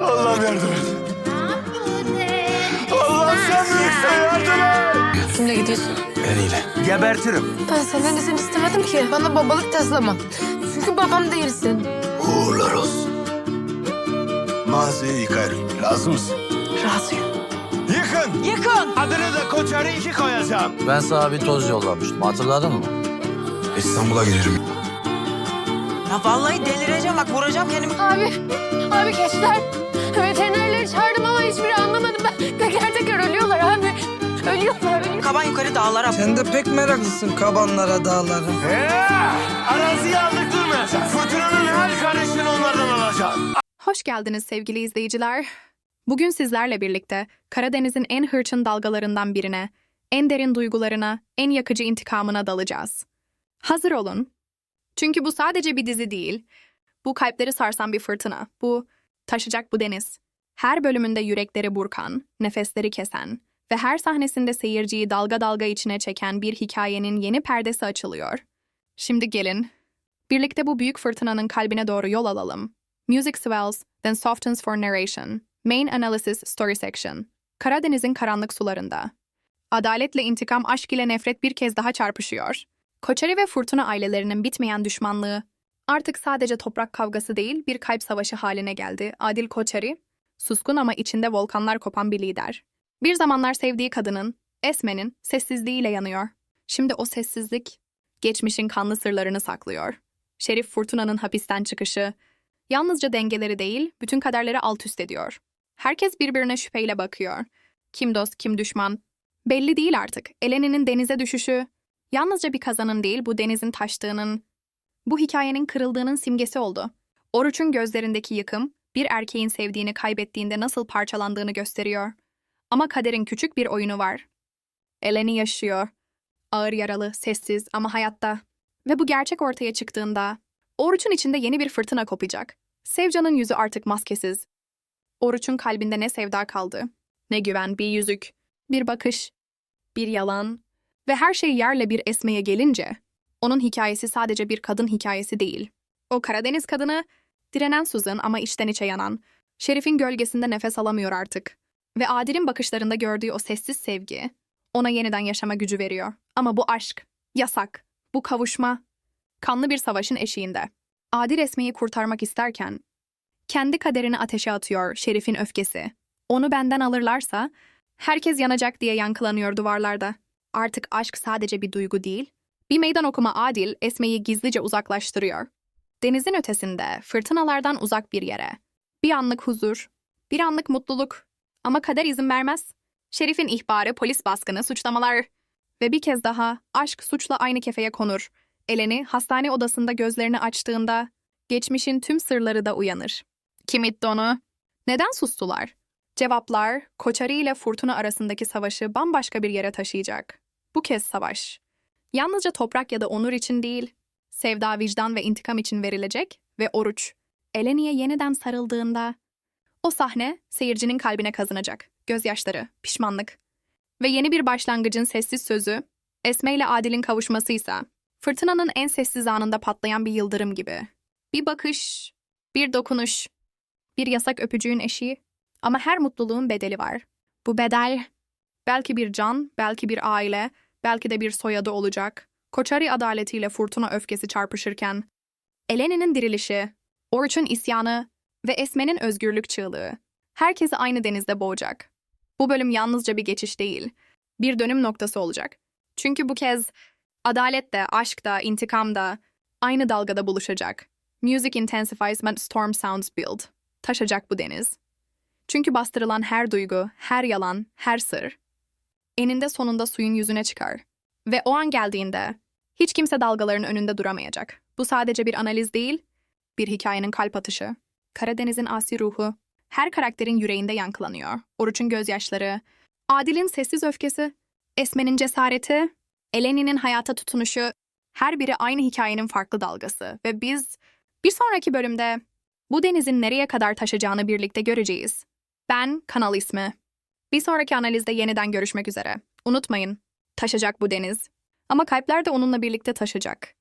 Allah'ım yardım et. Allah sen büyüksen yardım et. Kimle gidiyorsun? Eliyle. Gebertirim. Ben senden izin istemedim ki. Bana babalık taslama. Çünkü babam değilsin. Uğurlar olsun. Mağazayı yıkarım. Razı mısın? Razıyım. Yıkın. Yıkın! Adını da Koçarı iki koyacağım. Ben sana bir toz yollamıştım. Hatırladın mı? İstanbul'a gelirim. Ya vallahi delireceğim bak vuracağım kendimi. Abi, abi keçiler. Veterinerleri çağırdım ama hiçbiri anlamadım. Ben teker teker ölüyorlar abi. Ölüyorlar, ölüyorlar. Kaban yukarı dağlara. Sen de pek meraklısın kabanlara, dağlara. Ee, araziyi aldık durmayacak. Fırtınanın her karışını onlardan alacağım. Hoş geldiniz sevgili izleyiciler. Bugün sizlerle birlikte Karadeniz'in en hırçın dalgalarından birine, en derin duygularına, en yakıcı intikamına dalacağız. Hazır olun. Çünkü bu sadece bir dizi değil. Bu kalpleri sarsan bir fırtına. Bu taşacak bu deniz. Her bölümünde yürekleri burkan, nefesleri kesen ve her sahnesinde seyirciyi dalga dalga içine çeken bir hikayenin yeni perdesi açılıyor. Şimdi gelin, birlikte bu büyük fırtınanın kalbine doğru yol alalım. Music swells, then softens for narration. Main analysis story section. Karadeniz'in karanlık sularında. Adaletle intikam, aşk ile nefret bir kez daha çarpışıyor. Koçeri ve Fırtına ailelerinin bitmeyen düşmanlığı artık sadece toprak kavgası değil bir kalp savaşı haline geldi. Adil Koçeri, suskun ama içinde volkanlar kopan bir lider. Bir zamanlar sevdiği kadının, Esme'nin sessizliğiyle yanıyor. Şimdi o sessizlik geçmişin kanlı sırlarını saklıyor. Şerif Fırtına'nın hapisten çıkışı, Yalnızca dengeleri değil, bütün kaderleri alt üst ediyor. Herkes birbirine şüpheyle bakıyor. Kim dost, kim düşman. Belli değil artık. Eleni'nin denize düşüşü, yalnızca bir kazanın değil, bu denizin taştığının, bu hikayenin kırıldığının simgesi oldu. Oruç'un gözlerindeki yıkım, bir erkeğin sevdiğini kaybettiğinde nasıl parçalandığını gösteriyor. Ama kaderin küçük bir oyunu var. Eleni yaşıyor. Ağır yaralı, sessiz ama hayatta. Ve bu gerçek ortaya çıktığında Oruç'un içinde yeni bir fırtına kopacak. Sevcan'ın yüzü artık maskesiz. Oruç'un kalbinde ne sevda kaldı, ne güven, bir yüzük, bir bakış, bir yalan ve her şey yerle bir esmeye gelince, onun hikayesi sadece bir kadın hikayesi değil. O Karadeniz kadını, direnen Susan ama içten içe yanan, Şerif'in gölgesinde nefes alamıyor artık. Ve Adil'in bakışlarında gördüğü o sessiz sevgi, ona yeniden yaşama gücü veriyor. Ama bu aşk, yasak, bu kavuşma, kanlı bir savaşın eşiğinde. Adil Esme'yi kurtarmak isterken, kendi kaderini ateşe atıyor Şerif'in öfkesi. Onu benden alırlarsa, herkes yanacak diye yankılanıyor duvarlarda. Artık aşk sadece bir duygu değil, bir meydan okuma Adil Esme'yi gizlice uzaklaştırıyor. Denizin ötesinde, fırtınalardan uzak bir yere. Bir anlık huzur, bir anlık mutluluk. Ama kader izin vermez. Şerif'in ihbarı, polis baskını, suçlamalar ve bir kez daha aşk suçla aynı kefeye konur. Eleni hastane odasında gözlerini açtığında geçmişin tüm sırları da uyanır. Kim itti onu? Neden sustular? Cevaplar, Koçari ile Fırtına arasındaki savaşı bambaşka bir yere taşıyacak. Bu kez savaş. Yalnızca toprak ya da onur için değil, sevda, vicdan ve intikam için verilecek ve oruç. Eleni'ye yeniden sarıldığında, o sahne seyircinin kalbine kazınacak. Gözyaşları, pişmanlık. Ve yeni bir başlangıcın sessiz sözü, Esme ile Adil'in kavuşmasıysa, Fırtınanın en sessiz anında patlayan bir yıldırım gibi. Bir bakış, bir dokunuş, bir yasak öpücüğün eşiği. Ama her mutluluğun bedeli var. Bu bedel belki bir can, belki bir aile, belki de bir soyadı olacak. Koçari adaletiyle fırtına öfkesi çarpışırken, Eleni'nin dirilişi, Oruç'un isyanı ve Esme'nin özgürlük çığlığı. Herkesi aynı denizde boğacak. Bu bölüm yalnızca bir geçiş değil, bir dönüm noktası olacak. Çünkü bu kez Adalet de, aşk da, intikam da aynı dalgada buluşacak. Music intensifies when storm sounds build. Taşacak bu deniz. Çünkü bastırılan her duygu, her yalan, her sır eninde sonunda suyun yüzüne çıkar. Ve o an geldiğinde hiç kimse dalgaların önünde duramayacak. Bu sadece bir analiz değil, bir hikayenin kalp atışı. Karadeniz'in asi ruhu her karakterin yüreğinde yankılanıyor. Oruç'un gözyaşları, Adil'in sessiz öfkesi, Esme'nin cesareti, Eleni'nin hayata tutunuşu, her biri aynı hikayenin farklı dalgası ve biz bir sonraki bölümde bu denizin nereye kadar taşacağını birlikte göreceğiz. Ben Kanal ismi. Bir sonraki analizde yeniden görüşmek üzere. Unutmayın, taşacak bu deniz. Ama kalpler de onunla birlikte taşacak.